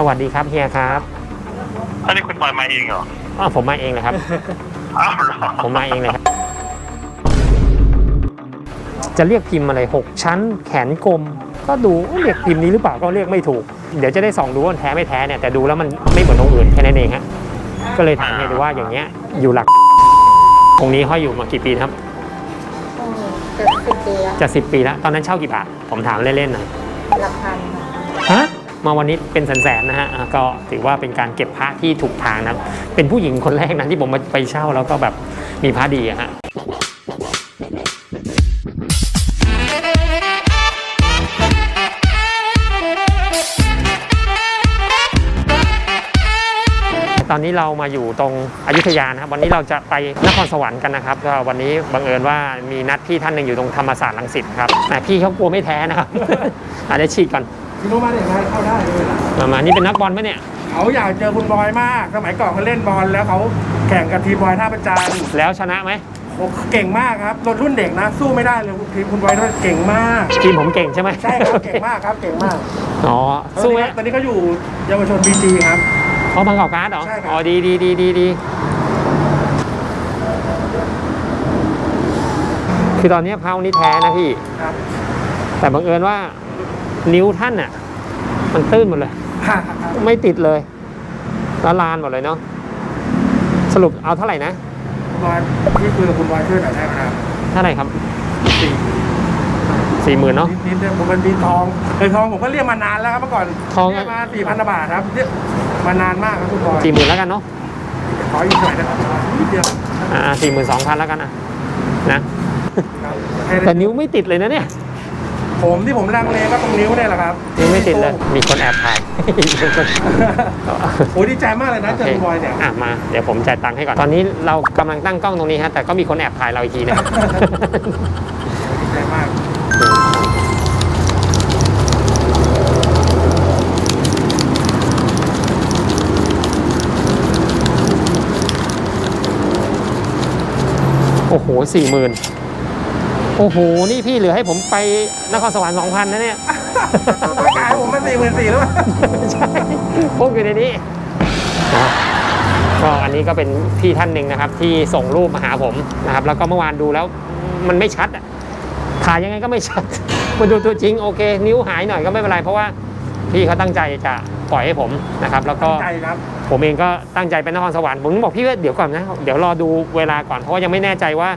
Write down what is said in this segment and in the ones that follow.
สวัสดีครับเฮียครับอันนี้คุณบอยมาเองเหรออ้าวผมมาเองเลยครับ อ้าวเหรอผมมาเองเลยครับ จะเรียกพิมพ์อะไรหกชั้น แขนกลม ก็ดูเรียกพิมพ์นี้หรือเปล่าก็เรียกไม่ถูก เดี๋ยวจะได้ส่องดูว่ามันแท้ไม่แท้เนี่ยแต่ดูแล้วมันไม่เหมือนองค์อื่นแค่นั้นเองฮะก็เลยถามเฮียดูว่าอย่างเงี้ยอยู่หลักองค์นี้ห้อยอยู่มากี่ปีนะครับอืมเกือบสิบปีแล้วจะสิบปีแล้วตอนนั้นเช่ากี่บาทผมถามเล่นๆหน่อยหลักพันค่ะฮะ มาวันนี้เป็นแสนๆนะฮะก็ถือว่าเป็นการเก็บพระที่ถูกทางนะเป็นผู้หญิงคนแรกนะที่ผมมาไปเช่าแล้วก็แบบมีพระดีอะฮะตอนนี้เรามาอยู่ตรงอยุธยานะครับวันนี้เราจะไปนครสวรรค์กันนะครับก็วันนี้บังเอิญว่ามีนัดพี่ท่านหนึ่งอยู่ตรงธรรมศาสตร์ลังสิตครับแต่พี่เขากลัวไม่แท้นะครับอาจจะเดี๋ยวฉีดก่อน พี่รู้มาเนี่ยมาเข้าได้เลยล่ะมามานี่เป็นนักบอลไหมเนี่ย เขาอยากเจอคุณบอยมาก สมัยก่อนเขาเล่นบอลแล้วเขาแข่งกับทีมบอยท่าประจานแล้วชนะไหมโอ้เก่งมากครับรถรุ่นเด็กนะ สู้ไม่ได้เลยทีมคุณบอยเก่งมาก ทีมผมเก่งใช่ไหมใช่ครับเก่งมากครับเก่งมากอ๋อสู้ไหมตอนนี้เขาอยู่เยาวชนบีจีครับอ๋อบางกอกการ์ดเหรอใช่ครับอ๋อดีดีดีดีดีคือตอนนี้เพานี้แท้นะพี่ครับแต่บังเอิญว่า นิ้วท่านน่ะ มันตื้นหมดเลยครับไม่ติดเลยละลานหมดเลยเนาะสรุปเอาเท่าไหร่นะคุณบอยที่คุยกับคุณบอยช่วยหน่อยได้ไหมครับเท่าไหร่ครับสี่สี่หมื่นเนาะนิดๆเดียวผมมันมีทองเคยทองผมก็เรียกมานานแล้วครับเมื่อก่อนทองเรียกมาสี่พันบาทครับเรียกมานานมากครับคุณบอยสี่หมื่นแล้วกันเนาะขออีกหน่อยนะครับนิดเดียวอ่าสี่หมื่นสองพันแล้วกันนะนะครับแต่นิ้วไม่ติดเลยนะเนี่ย ผมที่ผมลังเลก็ตรงนิ้วเนี่ยแหละครับนิ้วไม่ติดเลยมีคนแอบถ่าย โอ้ยดีใจมากเลยนะโอเจอเคคุณบอยเนี่ย อะมาเดี๋ยวผมจ่ายตังค์ให้ก่อน ตอนนี้เรากำลังตั้งกล้องตรงนี้ฮะแต่ก็มีคนแอบถ่ายเราอีกทีนะดีใจมากโอ้โหสี่หมื่น โอ้โห นี่พี่เหลือให้ผมไปนครสวรรค์สองพันนะเนี่ยขายผมมาสี่หมื่นสี่แล้วใช่พวกอยู่ในนี้นะก็อันนี้ก็เป็นพี่ท่านหนึ่งนะครับ ที่ส่งรูปมาหาผมนะครับ แล้วก็เมื่อวานดูแล้วมันไม่ชัดอะถ่ายยังไงก็ไม่ชัด มาดูตัวจริงโอเค นิ้วหายหน่อยก็ไม่เป็นไรเพราะว่าพี่เขาตั้งใจจะปล่อยให้ผมนะครับ แล้วก็ ใจครับ ผมเองก็ตั้งใจเป็นนครสวรรค์ผมบอกพี่ว่าเดี๋ยวก่อนนะ เดี๋ยวรอดูเวลาก่อนเพราะว่ายังไม่แน่ใจว่า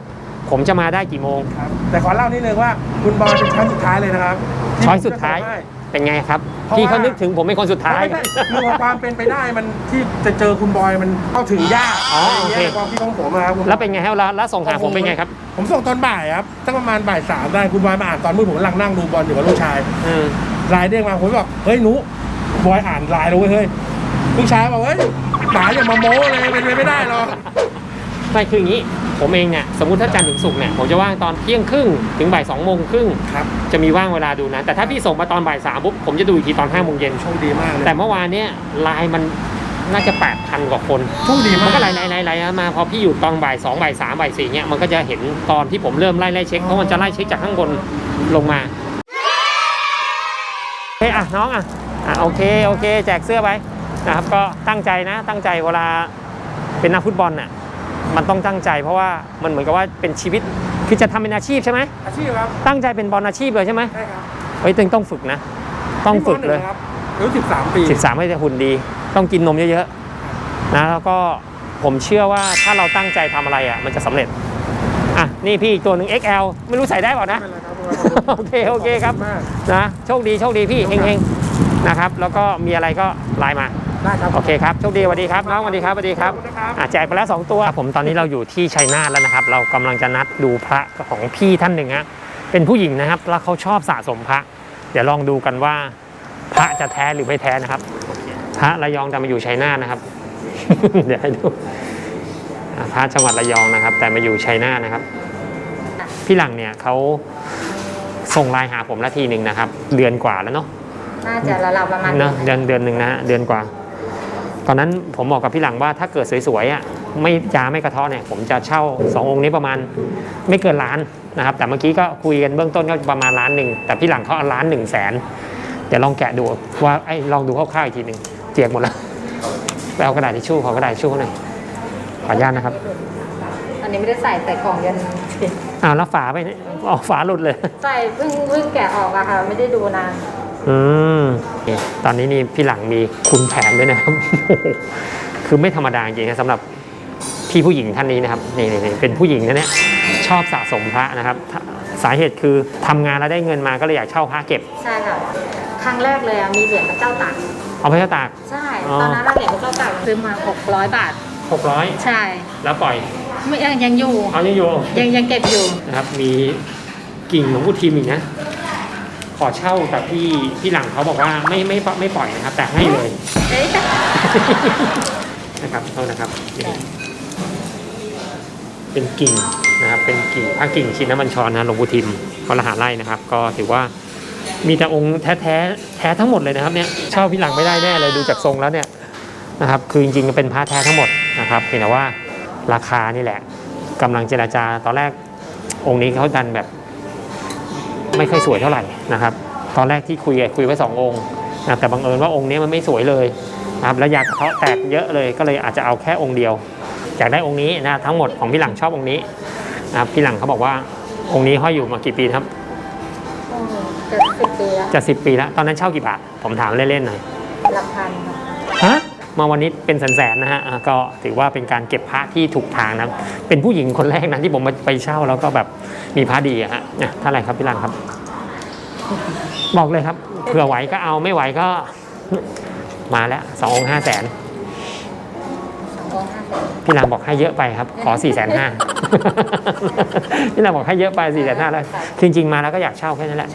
ผมจะมาได้กี่โมง ครับแต่ขอเล่านิดนึงว่าคุณบอยเป็นช้อยสุดท้ายเลยนะครับที่ช้อยสุดท้ายผมจะส่งให้ เป็นไงครับเพราะพี่เขาว่านึกถึงผมเป็นคนสุดท้าย ไม่ได้คือความเป็นไปได้มันที่จะเจอคุณบอยมันเข้าถึงยากอ๋ออะไรอย่างเงี้โอเคยในความคิดของผมอะครับแล้วเป็นไงครับแล้วแล้วส่งหาผมเป็นไงครับผมส่งตอนบ่ายครับตั้งประมาณบ่ายสามได้คุณบอยมาอ่านตอนมืดผมกำลังนั่งดูบอลอยู่กับลูกชายอืมไลน์เด้งมาผมบอกเฮ้ยหนูบอยอ่านไลน์เลยเว้ยเฮ้ยลูกชายบอกเฮ้ยหมาอย่ามาโม้เลยเป็นไปไม่ได้หรอก ไม่คืออย่างนี้ ผมเองเนี่ยสมมุติถ้าจันทร์ถึงศุกร์เนี่ยผมจะว่างตอนเที่ยงครึ่งถึงบ่ายสองโมงครึ่งครับ จะมีว่างเวลาดูนะ แต่ถ้าพี่ส่งมาตอนบ่ายสามปุ๊บผมจะดูอีกทีตอนห้าโมงเย็นโชคดีมากเลยแต่เมื่อวานเนี่ยไลน์มันน่าจะแปดพันกว่าคนโชคดีมัมานกก็ไล่ไล่ไล่ไล่มาพอพี่อยู่ตอนบ่ายสองบ่ายสามบ่ายสี่เนี่ยมันก็จะเห็นตอนที่ผมเริ่มไล่ไล่เช็คเพราะมันจะไล่เช็คจากข้างบนลงมาโอเคอะน้องอะอะโอเคโอเค แจกเสื้อไปนะครับก็ตั้งใจนะตั้งใจเวลาเป็นนักฟุตบอลน่ะ มันต้องตั้งใจเพราะว่ามันเหมือนกับว่าเป็นชีวิตคือจะทำเป็นอาชีพใช่ไหมอาชีพครับตั้งใจเป็นบอลอาชีพเลยใช่ไหมใช่ครับเฮ้ยตึงต้องฝึกนะ ต้องฝึกเลยครับอายุสิบสามปี13ไม่จะหุ่นดี ต้องกินนมเยอะๆนะแล้วก็ผมเชื่อว่าถ้าเราตั้งใจทำอะไรอะมันจะสำเร็จอะนี่พี่อีกตัวหนึ่ง XL ไม่รู้ใส่ได้เปล่านะ ไม่เป็นไรครับโอเคโอเคครับมาก นะโชคดีโชคดีพี่เฮงๆนะครับ แล้วก็มีอะไรก็ไลน์มา ได้ครับ โอเคครับ โชคดีสวัสดีครับน้องสวัสดีครับสวัสดีครับขอบคุณนะครับอะแจกไปแล้ว 2 ตัวผมตอนนี้เราอยู่ที่ชัยนาทแล้วนะครับ เรากำลังจะนัดดูพระของพี่ท่านหนึ่งฮะเป็นผู้หญิงนะครับ แล้วเขาชอบสะสมพระ เดี๋ยวลองดูกันว่า พระจะแท้หรือไม่แท้นะครับพระระยองแต่มาอยู่ชัยนาทนะครับ เดี๋ยวให้ดูอะพระจังหวัดระยองนะครับ แต่มาอยู่ชัยนาทนะครับพี่หลังเนี่ยเขาส่งไลน์หาผมละทีหนึ่งนะครับ เดือนกว่าแล้วเนาะน่าจะระดับประมาณเนอะเดือนเดือนหนึ่งนะฮะเดือนกว่า ตอนนั้นผมบอกกับพี่หลังว่าถ้าเกิดสวยๆอะไม่ยาไม่กระเทาะเนี่ยผมจะเช่าสององค์นี้ประมาณไม่เกินล้านนะครับ แต่เมื่อกี้ก็คุยกันเบื้องต้นก็ประมาณล้านหนึ่งแต่พี่หลังเขาเอาล้านหนึ่งแสนเดี๋ยวลองแกะดูว่าไอ้ยลองดูคร่าวๆอีกทีหนึ่งเจียกหมดแล้วไปเอากระดาษทิชชู่ขอกระดาษทิชชู่หน่อยขออนุญาตนะครับ อันนี้ไม่ได้ใส่ใส่กล่องยันอ้าวแล้วฝาไปเนี่ยออกฝาหลุดเลย ใส่เพิ่งเพิ่งแกะออกอะค่ะ ไม่ได้ดูนาน อืมนี่ตอนนี้นี่พี่หลังมีคุณแผนด้วยนะครับโอ้โหคือไม่ธรรมดาจริงๆนะสำหรับพี่ผู้หญิงท่านนี้นะครับนี่นี่นี่เป็นผู้หญิงนะเนี่ยชอบสะสมพระนะครับถ้าสาเหตุคือทำงานแล้วได้เงินมาก็เลยอยากเช่าพระเก็บ ใช่ค่ะ ครั้งแรกเลยอะมีเหรียญพระเจ้าตากเอาไปเช่าตาก ใช่อ๋อตอนนั้นเราเหรียญพระเจ้าตากซื้อมา600 บาท 600 ใช่ แล้วปล่อยไม่ยังยังอยู่เอายังอยู่ยังยังเก็บอยู่นะครับมีกิ่งหลวงปู่ทิมอีกนะข อเช่าแต่พี่พี่หลังเขาบอกว่าไม่ไม่ไม่ปล่อยนะครับ แต่ให้เลยเอ๊ะนะครับเท่านะครับนี่เป็นกิ่งนะครับ เป็นกิ่งพระกิ่งชินบัญชรนะหลวงปู่ทิมเขาละหาไร่นะครับ ก็ถือว่ามีแต่องค์แท้แท้แท้ทั้งหมดเลยนะครับเนี่ยเช่าพี่หลังไม่ได้แน่เลยดูจากทรงแล้วเนี่ยนะครับ คือจริงๆเป็นพระแท้ทั้งหมดนะครับเพียงแต่ว่าราคานี่แหละกำลังเจราจาตอนแรกองค์นี้เขาดันแบบ ไม่ค่อยสวยเท่าไหร่นะครับ ตอนแรกที่คุยอะคุยไว้สององค์นะแต่บังเอิญว่าองค์นี้มันไม่สวยเลยนะครับแล้วอยากกระเทาะแตกเยอะเลยก็เลยอาจจะเอาแค่องค์เดียวอยากได้องค์นี้นะทั้งหมดของพี่หลังชอบองค์นี้นะครับพี่หลังเขาบอกว่าองค์นี้ห้อยอยู่มากี่ปีนะครับอืมจะสิบปีแล้วจะสิบปีแล้วตอนนั้นเช่ากี่บาทผมถามเล่นๆหน่อยหลักพันค่ะฮะ มาวันนี้เป็นแสนๆนะฮะก็ถือว่าเป็นการเก็บพระที่ถูกทางนะเป็นผู้หญิงคนแรกนะที่ผมมาไปเช่าแล้วก็แบบมีพระดีอะฮะเท่าไหร่ครับพี่ลังครับ บอกเลยครับเผื่อไหวก็เอาไม่ไหวก็มาแล้วสององห้าแสนพี่ลังบอกให้เยอะไปครับ ขอ4ี่แสนห้าพี่ลังบอกให้เยอะไป4ี่แสนห้าแล้วจริงๆมาแล้วก็อยากเช่าแค่นั้นแหละ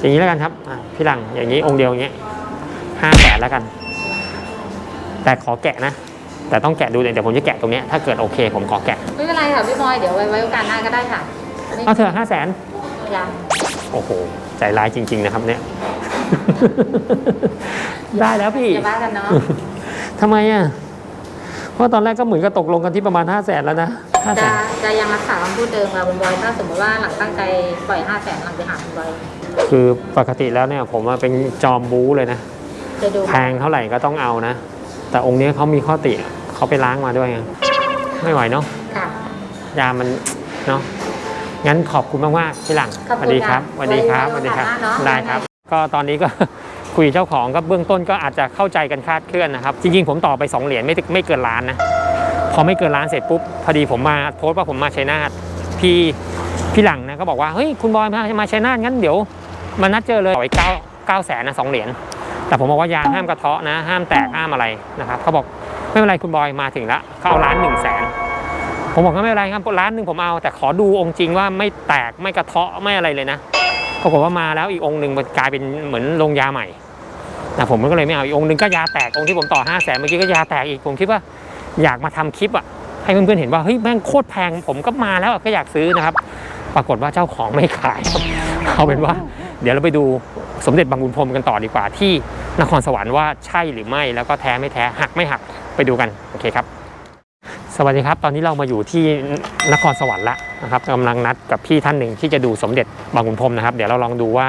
อย่างนี้แล้วกันครับพี่ลังอย่างนี้องค์เดียวอย่างเงี้ยห้าแสนแล้วกัน แต่ขอแกะนะ แต่ต้องแกะดูเดี๋ยวผมจะแกะตรงเนี้ยถ้าเกิดโอเค ผมขอแกะไม่เป็นไรค่ะพี่บอยเดี๋ยวไว้ไว้โอกาสหน้าก็ได้ค่ะไม่เอาเถอะห้าแสนยัง โอ้โห ใจร้ายจริง ๆ นะครับเนี่ย ได้แล้วพี่อย่าบ้ากันเนาะทำไมอะเพราะตอนแรกก็เหมือนกับตกลงกันที่ประมาณห้าแสนแล้วนะห้าแสจะนจะยังรักษาคำพูดเดิมค่ะคุณบอยถ้าสมมติว่าหลังตั้งใจปล่อยห้าแสนหลังไปหาคุณบอยคือปกติแล้วเนี่ย ผมว่าเป็นจอมบู๊เลยนะ จะดูแพงเท่าไหร่ก็ต้องเอานะ แต่องค์นี้เขามีข้อติเขาไปล้างมาด้วยไงไม่ไหวเนาะค่ะ ยามันเนาะงั้นขอบคุณมากๆพี่หลังขอบสคุณวัสดีครับค่ะสวัสดีครับสไว้วัสดีครับโอกาสหน้าเนอะได้ครับ ก็ตอนนี้ก็คุยเจ้าของก็เบื้องต้นก็อาจจะเข้าใจกันคลาดเคลื่อนนะครับ จริงๆผมต่อไป 2 เหรียญไม่ถึงไม่เกินล้านนะพอไม่เกินล้านเสร็จปุ๊บพอดีผมมาโพสต์ว่าผมมาชัยนาทพี่พี่หลังนะก็บอกว่าเฮ้ยคุณบอยมามาชัยนาทงั้นเดี๋ยวมานัดเจอเลยเอาไว้เก้าเก้าแสนนะสองเหรียญ แต่ผมบอกว่ายาห้ามกระเทาะนะ ห้ามแตกห้ามอะไรนะครับเขาบอกไม่เป็นไรคุณบอยมาถึงแล้วเขาเอาล้านหนึ่งแสนผมบอกว่าไม่เป็นไรครับร้านหนึ่งผมเอา แต่ขอดูองค์จริงว่าไม่แตกไม่กระเทาะไม่อะไรเลยนะปรากฏว่ามาแล้วอีกองค์หนึ่งมันกลายเป็นเหมือนลงยาใหม่นะผมก็เลยไม่เอาอีกองค์หนึ่งก็ยาแตกองค์ที่ผมต่อ5้าแสนเมื่อกี้ก็ยาแตกอีกผมคิดว่าอยากมาทำคลิปอะให้เพื่อนๆเห็นว่าเฮ้ยแม่งโคตรแพงผมก็มาแล้วก็อยากซื้อนะครับ ปรากฏว่าเจ้าของไม่ขายเอาเป็นว่า เดี๋ยวเราไปดูสมเด็จบางบุญพรมกันต่อดีกว่าที่ นครสวรรค์ว่าใช่หรือไม่แล้วก็แท้ไม่แท้หักไม่หักไปดูกันโอเคครับ สวัสดีครับ ตอนนี้เรามาอยู่ที่นครสวรรค์ละนะครับกำลังนัดกับพี่ท่านหนึ่งที่จะดูสมเด็จบางขุนพรหมนะครับ เดี๋ยวเราลองดูว่า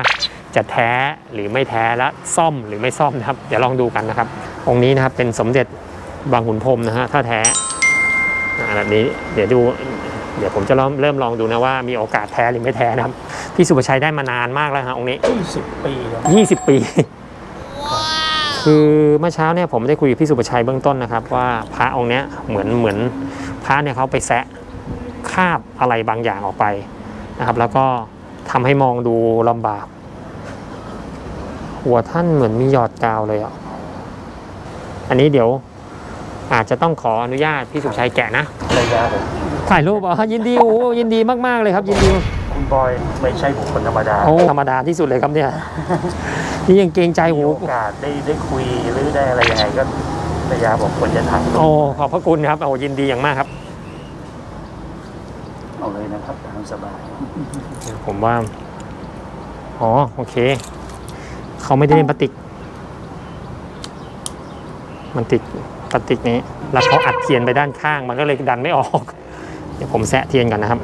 จะแท้หรือไม่แท้และซ่อมหรือไม่ซ่อมนะครับ เดี๋ยวลองดูกันนะครับ องค์นี้นะครับเป็นสมเด็จบางขุนพรหมนะฮะถ้าแท้อ่าแบบนี้เดี๋ยวดูเดี๋ยวผมจะเริ่มเริ่มลองดูนะว่ามีโอกาสแท้หรือไม่แท้นะครับ พี่สุประชัยได้มานานมากแล้วฮะองค์นี้สิบปีแล้ว20 ปี คือเมื่อเช้าเนี่ยผมได้คุยกับพี่สุประชัยเบื้องต้นนะครับ ว่าพระองค์เนี้ยเหมือนเหมือนพระเนี่ยเขาไปแซะคาบอะไรบางอย่างออกไปนะครับ แล้วก็ทำให้มองดูลำบาก หัวท่านเหมือนมีหยอดกาวเลยอะอันนี้เดี๋ยวอาจจะต้องขออนุญาตพี่สุประชัยแกะนะระยะผมถ่ายรูปเหรอยินดีโอ้ยินดีมาก ๆ เลยครับ ยินดี คุณบอยไม่ใช่บุคคลธรรมดา โอ้ ธรรมดาที่สุดเลยครับเนี่ย นี่ยังเกรงใจมีหูโอกาสได้ได้คุยหรือได้อะไรยังไงก็ระยะบอกควรจะถ่ายรูปโอ้ขอบพระคุณครับโอ้ยินดีอย่างมากครับ เอาเลยนะครับตามสบายผมว่า อ๋อ โอเค เขาไม่ได้เล่นพลาสติก มันติดพลาสติกนี้ แล้วเขาอัดเทียนไปด้านข้าง มันก็เลยดันไม่ออก เดี๋ยวผมแซะเทียนกันนะครับ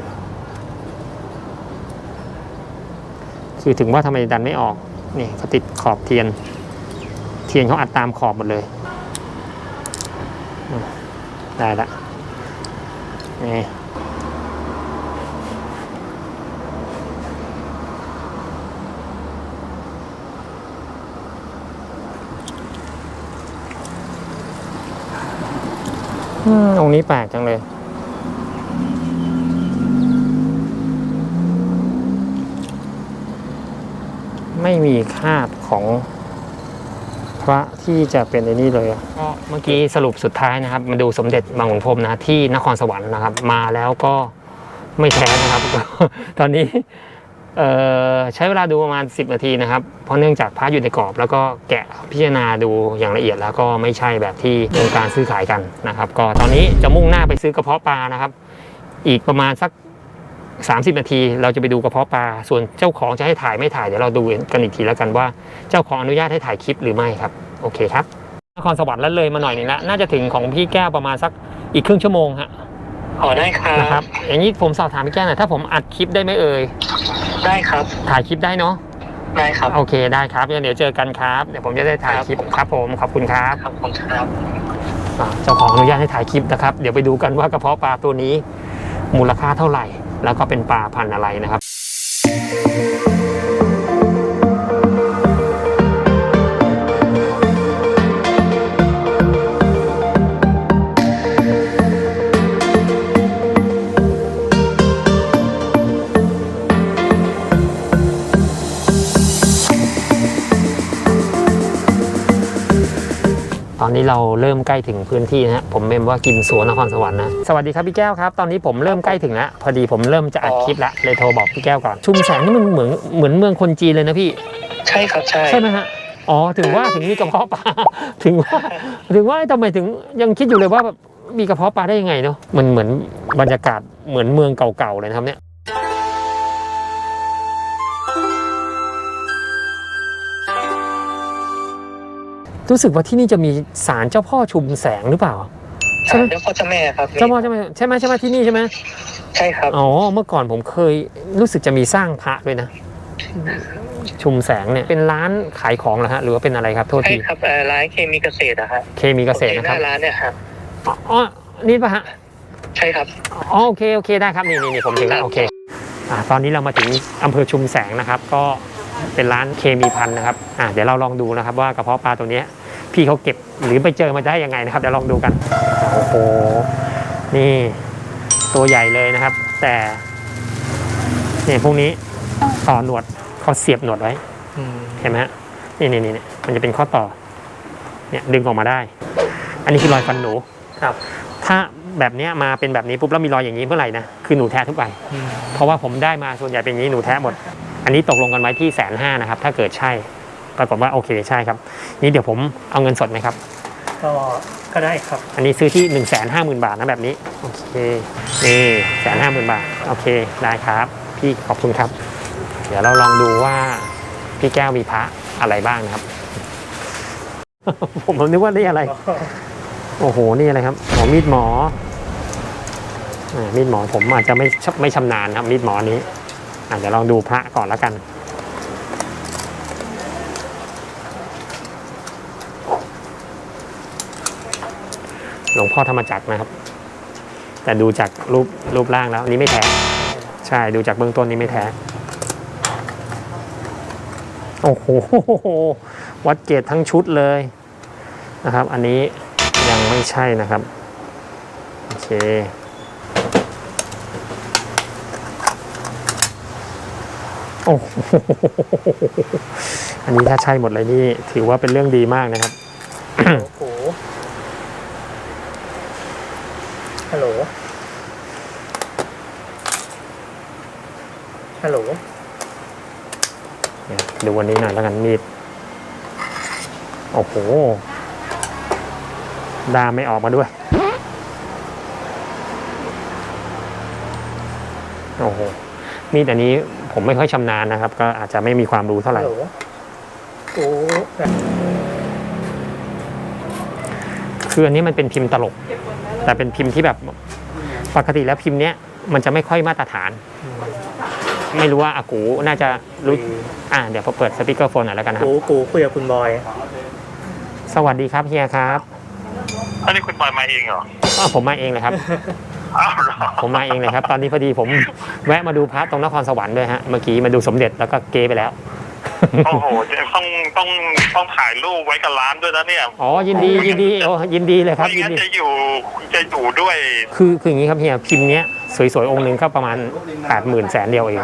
คือถึงว่าทำไมดันไม่ออก นี่เขาติดขอบเทียน เทียนเขาอัดตามขอบหมดเลย ได้ละนี่อืมองค์นี้แปลกจังเลย ไม่มีคราบของพระที่จะเป็นในนี้เลยก็เมื่อกี้สรุปสุดท้ายนะครับ มาดูสมเด็จบางหลวงพรมนะที่นครสวรรค์นะครับ มาแล้วก็ไม่แท้นะครับ ตอนนี้ใช้เวลาดูประมาณ 10 นาทีนะครับ เพราะเนื่องจากพระอยู่ในกรอบ แล้วก็แกะพิจารณาดูอย่างละเอียดแล้วก็ไม่ใช่แบบที่องค์การซื้อขายกันนะครับ ก็ตอนนี้จะมุ่งหน้าไปซื้อกระเพาะปลานะครับ อีกประมาณสัก 30 นาทีเราจะไปดูกระเพาะปลา ส่วนเจ้าของจะให้ถ่ายไม่ถ่ายเดี๋ยวเราดูกันอีกทีแล้วกันว่า เจ้าของอนุญาตให้ถ่ายคลิปหรือไม่ครับ โอเคครับนครสวรรค์แล้วเลยมาหน่อยหนึงละน่าจะถึงของพี่แก้วประมาณสักอีกครึ่งชั่วโมงฮะอ๋อได้ครันะครับ อย่างนี้ผมสอบถามพี่แก้วหน่อยถ้าผมอัดคลิปได้ไหมเอ่ยได้ครับ ถ่ายคลิปได้เนาะได้ครับโอเคได้ครับงั้นเดี๋ยวเจอกันครับเดี๋ยวผมจะได้ถ่ายคลิปครับผมขอบคุณครับครับผมครับอ่าเจ้าของอนุญาตให้ถ่ายคลิปนะครับ เดี๋ยวไปดูกันว่ากระเพาะปลาตัวนี้ มูลค่าเท่าไหร่ แล้วก็เป็นปลาพันธุ์อะไรนะครับ นนี้เราเริ่มใกล้ถึงพื้นที่นะฮะผมเมมว่ากินสวนนครสวรรค์นะสวัสดีครับพี่แก้วครับตอนนี้ผมเริ่มใกล้ถึงแล้วพอดีผมเริ่มจะอัดคลิปแล้วเลยโทรบอกพี่แก้วก่อนชุมแสงนี่มันเหมือนเหมือนเมืองคนจีนเลยนะพี่ ใช่ครับใช่ใช่ไหมฮะอ๋อถึงว่าถึงมีกระเพาะปลาถึงว่าถึงว่าทำไมถึงยังคิดอยู่เลยว่าแบบมีกระเพาะปลาได้ยังไงเนาะมันเหมือนบรรยากาศเหมือนเมืองเก่าๆเลยนะครับเนี่ย รู้สึกว่าที่นี่จะมีศาลเจ้าพ่อชุมแสงหรือเปล่า ใช่ไหม เจ้าพ่อเจ้าแม่ครับเจ้าพ่อใช่ไหมใช่ไหมใช่ไหมที่นี่ใช่ไหมใช่ครับ อ๋อเมื่อก่อนผมเคยรู้สึกจะมีสร้างพระด้วยนะ ชุมแสงเนี่ยเป็นร้านขายของเหรอฮะหรือว่าเป็นอะไรครับโทษใช่ทีครับเอ่อร้านเคมีเกษตรอะฮะเคมีเกษตรหนะครับน้าร้านเนี่ยครับอ๋ออ๋อนี่ปะฮะ ใช่ครับ อ๋อโอเค โอเค ได้ครับ นี่นี่นี่ผมถึงแล้ว โอเคอ่าตอนนี้เรามาถึงอำเภอชุมแสงนะครับ ก็ เป็นร้านเคมีพันธุ์นะครับอ่าเดี๋ยวเราลองดูนะครับว่ากระเพาะปลาตัวเนี้ยพี่เขาเก็บหรือไปเจอมาได้ยังไงนะครับเดี๋ยวลองดูกันโอ้โหนี่ตัวใหญ่เลยนะครับ แต่เนี่ยพวกนี้ต่อหนวดเขาเสียบหนวดไว้เห็นไหมฮะนี่นี่นี่นี่มันจะเป็นข้อต่อเนี่ยดึงออกมาได้ อันนี้คือรอยฟันหนูครับ ถ้าแบบเนี้ยมาเป็นแบบนี้ปุ๊บแล้วมีรอยอย่างนี้เมื่อไหร่นะคือหนูแท้ทุกใบเพราะว่าผมได้มาส่วนใหญ่เป็นอย่างนี้หนูแท้หมด อันนี้ตกลงกันไว้ที่แสนห้านะครับ ถ้าเกิดใช่ปรากฏว่าโอเคใช่ครับ นี่เดี๋ยวผมเอาเงินสดไหมครับ ก็ก็ได้ครับ อันนี้ซื้อที่1นึ่งแสนห้าหมื่นบาทนะแบบนี้ โอเคนี่แสนห้าหมื่นบาท โอเคได้ครับ พี่ขอบคุณครับ เดี๋ยวเราลองดูว่าพี่แก้วมีพระอะไรบ้างนะครับ ผมนึกว่านี่อะไร โอ้โห นี่อะไรครับหมอมีดหมออ่ามีดหมอผมอาจจะไม่ชไม่ชำนาญครับมีดหมอนี้ อาจจะลองดูพระก่อนแล้วกัน หลวงพ่อธรรมจักรนะครับ แต่ดูจากรูปรูปร่างแล้วอันนี้ไม่แท้ ใช่ดูจากเบื้องต้นนี้ไม่แท้ โอ้โห วัดเกตทั้งชุดเลยนะครับ อันนี้ยังไม่ใช่นะครับ โอเค โอ้โหอันนี้ถ้าใช่หมดเลยนี่ ถือว่าเป็นเรื่องดีมากนะครับ โอ้โหฮัลโหล ฮัลโหลเนี่ยดูวันนี้หน่อยแล้วกันมีด โอ้โห ดามไม่ออกมาด้วย โอ้โห มีดอันนี้ ผมไม่ค่อยชำนาญนะครับ ก็อาจจะไม่มีความรู้เท่าไหฮัร่ลโหลโอ้คืออันนี้มันเป็นพิมพ์ตลก แต่เป็นพิมพ์ที่แบบปกติแล้วพิมพ์เนี้ยมันจะไม่ค่อยมาตรฐาน ไม่รู้ว่าอากูน่าจะรู้อ่าเดี๋ยวพอเปิดสปีกเกอร์โฟนหน่อยแล้วกันนะครับ กูกูคุยกับคุณบอย สวัสดีครับเฮียครับอันนี้คุณบอยมาเองเหรออ้าวผมมาเองเลยครับอ้าวเหรอ ผมมาเองเลยครับ ตอนนี้พอดีผมแวะมาดูพระตรงนครสวรรค์ด้วยฮะ เมื่อกี้มาดูสมเด็จแล้วก็เกไปแล้ว โอ้โหต้องต้องต้องถ่ายรูปไว้กับร้านด้วยนะเนี่ย อ๋อ ยินดียินดีโอ้ยินดีเลยครับไม่ยินงั้นดี จะอยู่จะอยู่ด้วย คือคืออย่างนี้ครับเฮียพิมพ์เนี้ยสวยๆองค์หนึ่งก็ประมาณ8ปดหมื่นแสนเดียวเอง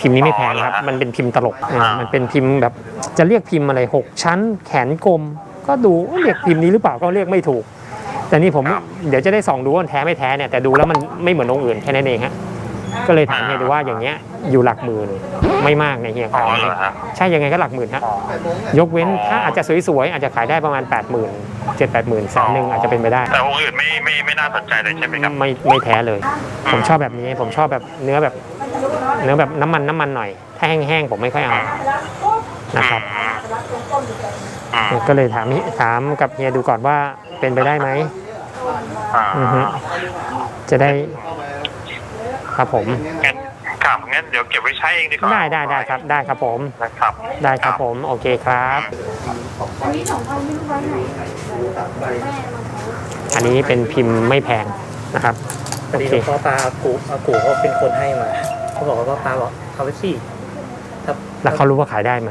พิมพ์นี้ไม่แพงครับ มันเป็นพิมพ์ตลกอ่ามันเป็นพิมพ์แบบจะเรียกพิมพ์อะไร 6 ชั้น แขนกลม ก็ดูเรียกพิมพ์นี้หรือเปล่าก็เรียกไม่ถูก แต่นี่ผมเดี๋ยวจะได้ส่องดูว่ามันแท้ไม่แท้เนี่ยแต่ดูแล้วมันไม่เหมือนองค์อื่นแค่นั้นเองฮะก็เลยถามเฮียดูว่าอย่างเงี้ยอยู่หลักหมื่นไม่มากในยเฮียอ๋ขาอยเหรอฮะ ใช่ยังไงก็หลักหมื่นฮะอ๋อยกเว้นถ้าอาจจะสวยๆอาจจะขายได้ประมาณ 8 0 0 0 0 7 8 0 0 0 0แสนหนึ่งอาจจะเป็นไปได้ แต่องค์อื่นไม่ไม่ไม่น่าสนใจเลยใช่ไหมครับ ไม่ไม่แท้เลยผมชอบแบบนี้ ผมชอบแบบเนื้อแบบเนื้อแบบน้ำมันน้ำมันหน่อย ถ้าแห้งๆผมไม่ค่อยเอานะครับ อืมก็เลยถามถามกับเฮียดูก่อนว่าเป็นไปได้ไหม อ่าอือฮึจะได้ ครับผม งั้นครับงั้นเดี๋ยวเก็บไว้ใช้เองดีกว่าได้ได้ได้ครับ ได้ครับผม นะครับได้ครับผม โอเคครับ อันนี้เป็นพิมพ์ไม่แพงนะครับพอโอดีเค หลวงพ่อปลาอากูอากูเขาเป็นคนให้มาเขาบอกว่าพ่อปลาบอกเอาไปสิถ้าแล้วเขารู้ว่าขายได้ไหม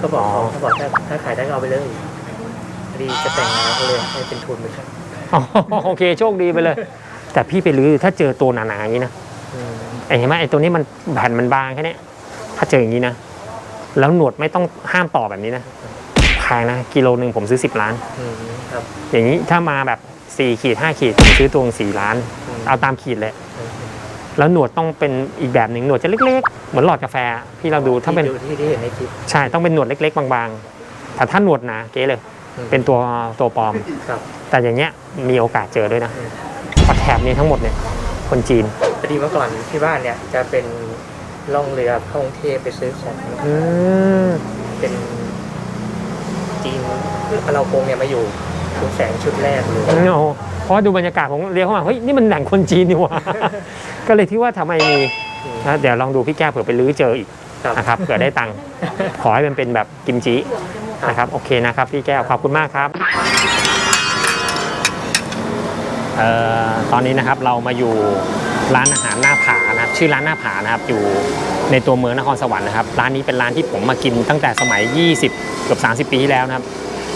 ก็บอกอ๋อ เขาบอกถ้าถ้าขายได้ก็เอาไปเลยพอดีจะแต่งงานเขาเลยให้เป็นทุนไปครับ อ๋อโอเคโชคดีไปเลย แต่พี่ไปรื้อถ้าเจอตัวหนาๆอย่างนี้นะอืมไอ้เห็นไหมไอ้ตัวนี้มันแผ่นมันบางแค่เนี้ยถ้าเจออย่างนี้นะ แล้วหนวดไม่ต้องห้ามต่อแบบนี้นะแพงนะกิโลหนึ่งผมซื้อ10ล้านอืมครับอย่างนี้ถ้ามาแบบ4ขีด5ขีดผมซื้อตัวสี่ล้านอืมเอาตามขีดเลยอืมแล้วหนวดต้องเป็นอีกแบบหนึ่งหนวดจะเล็กๆ เหมือนหลอดกาแฟพี่เราดูถ้าเป็นที่ดูที่ที่เห็นในคลิปใช่ต้องเป็นหนวดเล็ก ๆ บางๆแต่ถ้าหนวดหนาเก๋เลยอืม เป็นตัวตัวปลอม ครับแต่อย่างเงี้ยมีโอกาสเจอด้วยนะอืมเพราะแถบนี้ทั้งหมดเนี่ยคนจีนพอดีเมื่อก่อนที่บ้านเนี่ยจะเป็นล่องเรือเข้ากรุงเทพไปซื้อของอืมเป็นจีนเราโกงเนี่ยมาอยู่ชุดแสงชุดแรกเลย โอ้โหเพราะว่าดูบรรยากาศผมเรียกเข้ามาเฮ้ยนี่มันหนังคนจีนนี่หว่า ก็เลยที่ว่าทำไมมีอืมนะเดี๋ยวลองดูพี่แก้วเผื่อไปลื้อเจออีกครับ นะครับเผื่อได้ตังค์ขอให้มันเป็นแบบกิมจิ นะครับโอเคนะครับพี่แก้วขอบคุณมากครับเอ่อตอนนี้นะครับเรามาอยู่ร้านอาหารหน้าผานะครับชื่อร้านหน้าผานะครับอยู่ในตัวเมืองนครสวรรค์นะครับร้านนี้เป็นร้านที่ผมมากินตั้งแต่สมัย 20 เกือบ 30 ปีที่แล้วนะครับ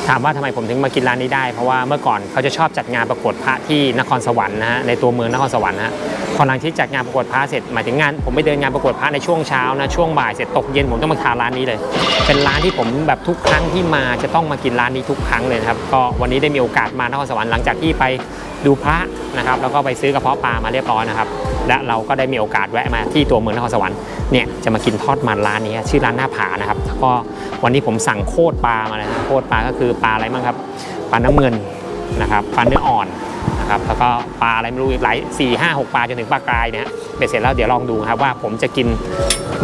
ถามว่าทำไมผมถึงมากินร้านนี้ได้ เพราะว่าเมื่อก่อนเขาจะชอบจัดงานประกวดพระที่นครสวรรค์นะฮะในตัวเมืองนครสวรรค์นะฮะพอหลังที่จัดงานประกวดพระเสร็จหมายถึงงานผมไปเดินงานประกวดพระในช่วงเช้านะช่วงบ่ายเสร็จตกเย็นผมต้องมาทานร้านนี้เลย เป็นร้านที่ผมแบบทุกครั้งที่มาจะต้องมากินร้านนี้ทุกครั้งเลยครับก็วันนี้ได้มีโอกาสมานครสวรรค์หลังจากที่ไปดูพระนะครับแล้วก็ไปซื้อกระเพาะปลามาเรียบร้อยนะครับ และเราก็ได้มีโอกาสแวะมาที่ตัวเมืองนครสวรรค์เนี่ยจะมากินทอดมันร้านนี้ชื่อร้านหน้าผานะครับแล้วก็วันนี้ผมสั่งโคตรปลามาเลยนะโคตรปลาก็คือปลาอะไรบ้างครับปลาน้ำเงินนะครับปลาเนื้ออ่อนนะครับแล้วก็ปลาอะไรไม่รู้อีกหลายสี่ห้าหกปลาจนถึงปลากรายเนี่ยเบ็ดเสร็จแล้วเดี๋ยวลองดูครับว่าผมจะกิน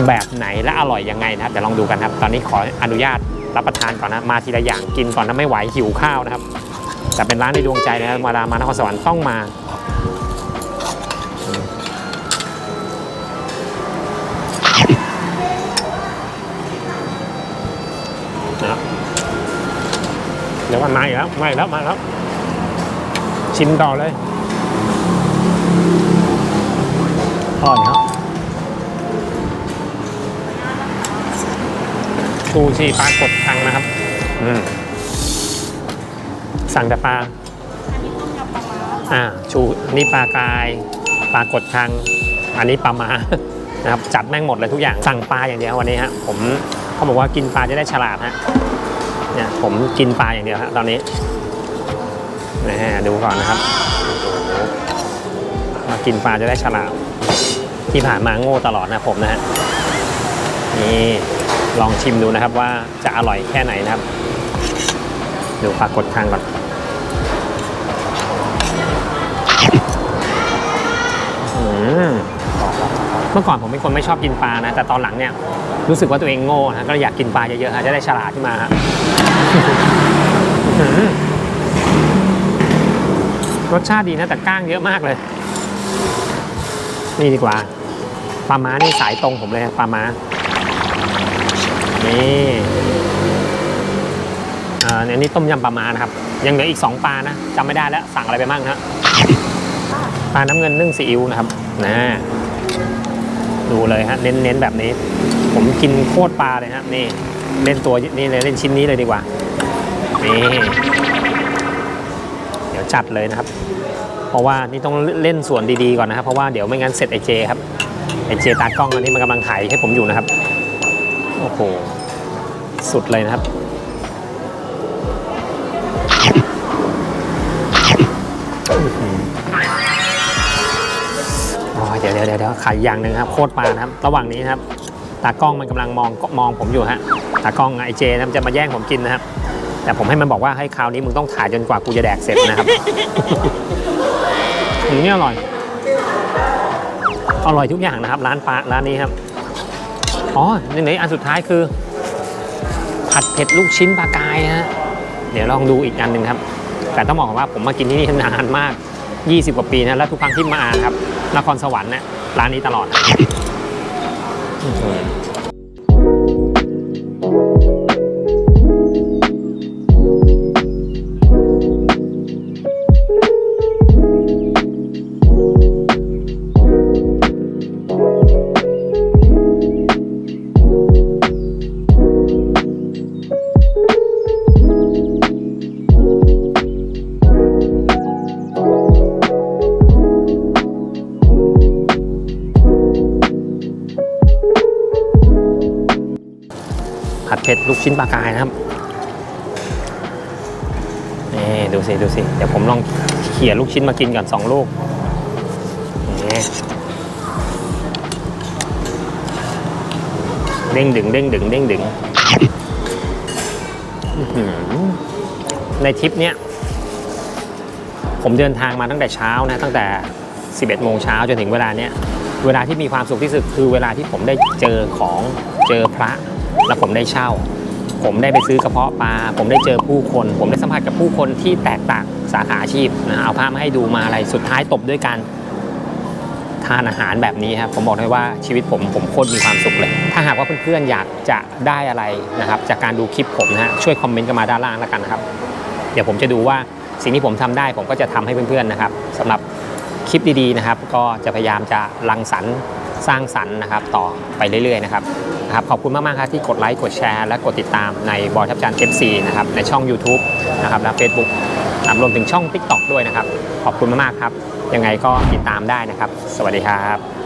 แบบไหนและอร่อยยังไงนะครับเดี๋ยวลองดูกันครับ ตอนนี้ขออนุญาตรับประทานก่อนนะมาทีละอย่างกินก่อนนะไม่ไหวหิวข้าวนะครับ แต่เป็นร้านในดวงใจนะครับมาดามานครสวรรค์ต้องมา เดี๋ยวมันมาอีกแล้วมาอีกแล้วมาแล้ว ชิมต่อเลยอ่อนครับชูชีปลากดคังนะครับ อืมสั่งแต่ปลาอ่าชูนี่ปลากายปลากดคัง อันนี้ปลามานะครับจัดแม่งหมดเลยทุกอย่างสั่งปลาอย่างเดียววันนี้ฮะผมเขาบอกว่ากินปลาจะได้ฉลาดฮะ เนี่ยผมกินปลาอย่างเดียวครับตอนนี้นะฮะดูก่อนนะครับมากินปลาจะได้ฉลาดที่ผ่านมาโง่ตลอดนะผมนะฮะนี่ลองชิมดูนะครับว่าจะอร่อยแค่ไหนนะครับ ดูปลากดทางก่อน มื่อก่อนผมเป็นคนไม่ชอบกินปลานะ แต่ตอนหลังเนี่ยรู้สึกว่าตัวเองโง่นะก็เลยอยากกินปลาเยอะๆฮะจะได้ฉลาดขึ้นมาฮะอื้อหือรสชาติดีนะ แต่ก้างเยอะมากเลย นี่ดีกว่าปลาม้านี่สายตรงผมเลยปลาม้านี่อ่าอันนี้ต้มยำปลาม้านะครับ ยังเหลืออีก 2 ปลานะจำไม่ได้แล้วสั่งอะไรไปบ้างนะปลาน้ำเงินนึ่งซีอิ๊วนะครับนะ ดูเลยฮะเน้นเน้นแบบนี้ ผมกินโคตรปลาเลยครับนี่เล่นตัวนี่เลยเล่นชิ้นนี้เลยดีกว่านี่เดี๋ยวจัดเลยนะครับ เพราะว่านี่ต้องเล่นส่วนดีๆก่อนนะครับ เพราะว่าเดี๋ยวไม่งั้นเสร็จไอเจครับไอเจตากล้องอันนี้มันกำลังถ่ายให้ผมอยู่นะครับโอ้โหสุดเลยนะครับอ๋อ เดี๋ยวเดี๋ยวเดี๋ยวขายอย่างหนึ่งครับโคตรปลานะครับ ระหว่างนี้ครับตากล้องมันกำลังมองมองผมอยู่ฮะตากล้องไอเจนะจะมาแย่งผมกินนะครับ แต่ผมให้มันบอกว่าให้คราวนี้มึงต้องถ่ายจนกว่ากูจะแดกเสร็จนะครับอืมนี่อร่อย อร่อยทุกอย่างนะครับ ร้านปลาร้านนี้ครับอ๋อไหนอันสุดท้ายคือ ผัดเผ็ดลูกชิ้นปลากายฮะเดี๋ยวลองดูอีกอันหนึ่งครับ แต่ต้องบอกว่าผมมากินที่นี่นานมาก 20 กว่าปีนะแล้วทุกครั้งที่มาครับนครสวรรค์เนี่ยร้านนี้ตลอด ชิ้นปลากายนะครับนี่ดูสิดูสิเดี๋ยวผมลองเขี่ยลูกชิ้นมากินก่อนสองลูกนี่เด้งดึงเด้งดึงเด้งดึงในทริปเนี้ยผมเดินทางมาตั้งแต่เช้านะตั้งแต่ 11 โมงเช้าจนถึงเวลาเนี้ยเวลาที่มีความสุขที่สุดคือเวลาที่ผมได้เจอของเจอพระ แล้วผมได้เช่า ผมได้ไปซื้อกระเพาะปลา ผมได้เจอผู้คน ผมได้สัมผัสกับผู้คนที่แตกต่างสาขาอาชีพนะเอาภาพมาให้ดูมาอะไรสุดท้ายตบด้วยการทานอาหารแบบนี้ครับผมบอกเลยว่าชีวิตผมผมโคตรมีความสุขเลย ถ้าหากว่าเพื่อนๆอยากจะได้อะไรนะครับจากการดูคลิปผมนะฮะช่วยคอมเมนต์กันมาด้านล่างแล้วกันนะครับ เดี๋ยวผมจะดูว่าสิ่งที่ผมทำได้ผมก็จะทำให้เพื่อนๆนะครับสำหรับคลิปดีๆนะครับ ก็จะพยายามจะรังสรรค์สร้างสรรค์นะครับ ต่อไปเรื่อยๆนะครับ นะครับขอบคุณมากๆครับที่กดไลค์กดแชร์และกดติดตามในบอยทับจัน FC นะครับในช่อง YouTube นะครับและ Facebook นะครับรวมถึงช่อง TikTok ด้วยนะครับ ขอบคุณมากๆครับ ยังไงก็ติดตามได้นะครับ สวัสดีครับ